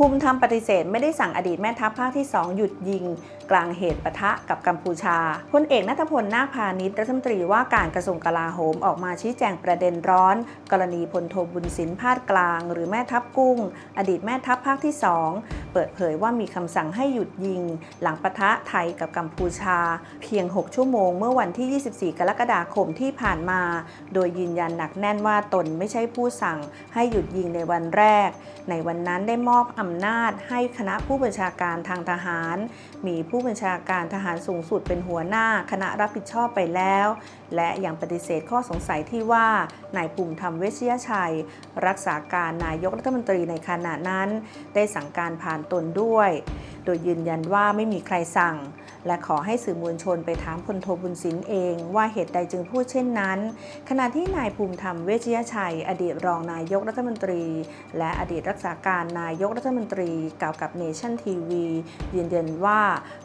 ภูมิธรรมปฏิเสธไม่ได้สั่งอดีตแม่ทัพภาคที่ 2 หยุดยิง กลางเหตุปะทะกับกัมพูชาพลเอกนัทพลนาคพาณิชย์รัฐมนตรีว่าการกระทรวงกลาโหมออกมาชี้แจงประเด็นร้อน กรณีพลโทบุญสินพาดกลาง หรือแม่ทัพกุ้ง อดีตแม่ทัพภาคที่ 2 เปิดเผยว่ามีคำสั่งให้หยุดยิง หลังปะทะไทยกับกัมพูชา เพียง 6 ชั่วโมง เมื่อวันที่ 24 กรกฎาคมที่ผ่านมา โดยยืนยันหนักแน่นว่าตนไม่ใช่ผู้สั่งให้หยุดยิงในวันแรก ในวันนั้นได้มอบอำนาจให้คณะผู้บัญชาการทางทหาร มีผู้บัญชาการทหารสูงสุดเป็นหัวหน้าคณะรับผิดชอบไปแล้ว และยังปฏิเสธข้อสงสัยที่ว่านายภูมิธรรมเวชยชัย รักษาการนายกรัฐมนตรีในขณะนั้น ได้สั่งการผ่านตนด้วย โดยยืนยันว่าไม่มีใครสั่ง และขอให้สื่อมวลชนไปถามพลโทบุญสินเอง ว่าเหตุใดจึงพูดเช่นนั้น ขณะที่นายภูมิธรรมเวชยชัย อดีตรองนายกรัฐมนตรี และอดีตรักษาการนายกรัฐมนตรีกล่าวกับเนชั่นทีวียืนยันว่า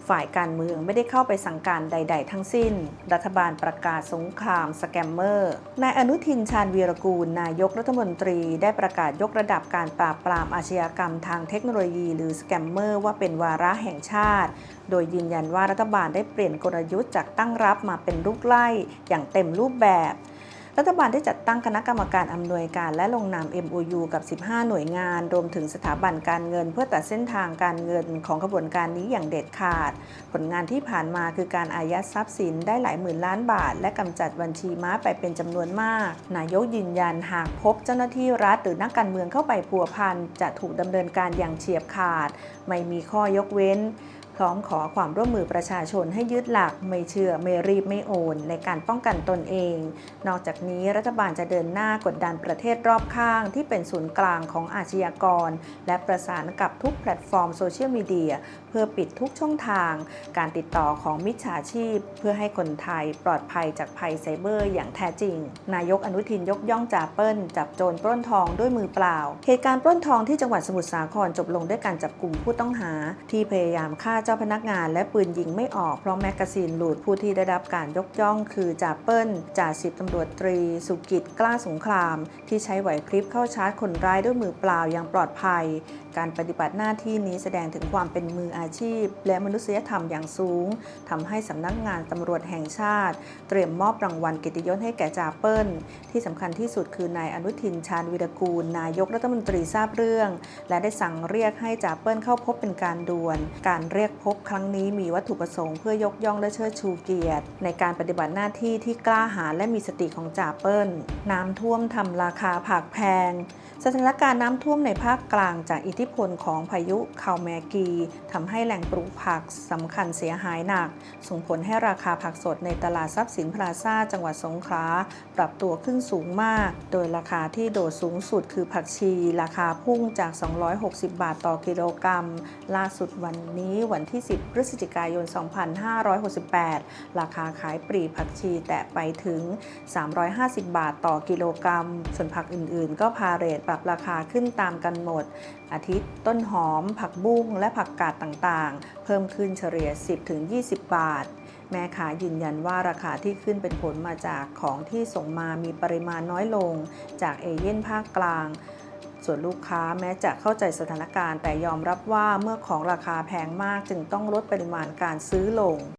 ฝ่ายการเมืองไม่ได้เข้าไปสั่งการใด ๆ ทั้งสิ้น รัฐบาลประกาศสงครามสแกมเมอร์นายอนุทินชาญวีรกูล นายกรัฐมนตรี ได้ประกาศยกระดับการปราบปรามอาชญากรรมทางเทคโนโลยี หรือสแกมเมอร์ว่าเป็นวาระแห่งชาติ โดยยืนยันว่ารัฐบาลได้เปลี่ยนกลยุทธ์จากตั้งรับมาเป็นลุกไล่อย่างเต็มรูปแบบ รัฐบาลได้จัดตั้งคณะกรรมการอำนวยการและลงนาม MOU กับ 15 หน่วยงาน รวมถึงสถาบันการเงิน เพื่อตัดเส้นทางการเงินของกระบวนการนี้อย่างเด็ดขาด ผลงานที่ผ่านมาคือการอายัดทรัพย์สินได้หลายหมื่นล้านบาท และกำจัดบัญชีม้าไปเป็นจำนวนมาก นายกยืนยันหากพบเจ้าหน้าที่รัฐหรือนักการเมืองเข้าไปพัวพันจะถูกดำเนินการอย่างเฉียบขาด ไม่มีข้อยกเว้น พร้อมขอความร่วมมือประชาชนให้ยึดหลัก ไม่เชื่อไม่รีบไม่โอน ในการป้องกันตนเอง นอกจากนี้รัฐบาลจะเดินหน้ากดดันประเทศรอบข้าง ที่เป็นศูนย์กลางของอาชญากร และประสานกับทุกแพลตฟอร์มโซเชียลมีเดียเพื่อปิดทุกช่องทาง การติดต่อของมิจฉาชีพ เพื่อให้คนไทยปลอดภัยจากภัยไซเบอร์ อย่างแท้จริง นายกอนุทินยกย่องจ่าเปิ้ลจับโจรปล้นทองด้วยมือเปล่า เหตุการณ์ปล้นทองที่จังหวัดสมุทรสาครจบลงด้วยการจับกลุ่มผู้ต้องหาที่พยายามฆ่าเจ้าพนักงานและปืนยิงไม่ออกเพราะแมกกาซีนหลุดผู้ที่ได้รับการยกย่องคือจ่าเปิ้ลจ่าสิบตำรวจตรี สุกิจกล้าสงคราม ที่ใช้ไหวพริบเข้าชาร์จคนร้ายด้วยมือเปล่าอย่างปลอดภัย การปฏิบัติหน้าที่นี้แสดงถึงความเป็นมืออาชีพ และมนุษยธรรมอย่างสูงทำให้สำนักงานตำรวจแห่งชาติ เตรียมมอบรางวัลเกียรติยศให้แก่จ่าเปิ้ล ที่สำคัญที่สุดคือนายอนุทินชาญวิรกูล นายกรัฐมนตรีทราบเรื่อง และได้สั่งเรียกให้จ่าเปิ้ลเข้าพบเป็นการด่วน การเรียกพบครั้งนี้มีวัตถุประสงค์เพื่อยกย่องและเชิดชูเกียรติ ในการปฏิบัติหน้าที่ที่กล้าหาญและมีสติของจ่าเปิ้ล น้ำท่วมทำราคาผักแพง สถานการณ์น้ำท่วมในภาคกลางจากอิทธิพลของพายุคาแมกีทำให้แหล่งปลูกผักสำคัญเสียหายหนัก ส่งผลให้ราคาผักสดในตลาดทรัพย์สินพลาซ่าจังหวัดสงขลาปรับตัวขึ้นสูงมาก โดยราคาที่โดดสูงสุดคือผักชี ราคาพุ่งจาก 260 บาทต่อกิโลกรัม ล่าสุดวันนี้วันวันที่ 10 พฤศจิกายน 2568 ราคาขายปลีกผักชีแตะไปถึง 350 บาทต่อกิโลกรัม ส่วนผักอื่นๆ ก็พาเรทปรับราคาขึ้นตามกันหมด อาทิตย์ต้นหอม ผักบุ้งและผักกาดต่างๆ เพิ่มขึ้นเฉลี่ย 10-20 บาทแม่ค้ายืนยันว่าราคาที่ขึ้นเป็นผลมาจากของที่ส่งมามีปริมาณน้อยลง จากเอเย่นภาคกลาง ส่วนลูกค้าแม้จะเข้าใจสถานการณ์แต่ยอมรับว่าเมื่อของราคาแพงมากจึงต้องลดปริมาณการซื้อลง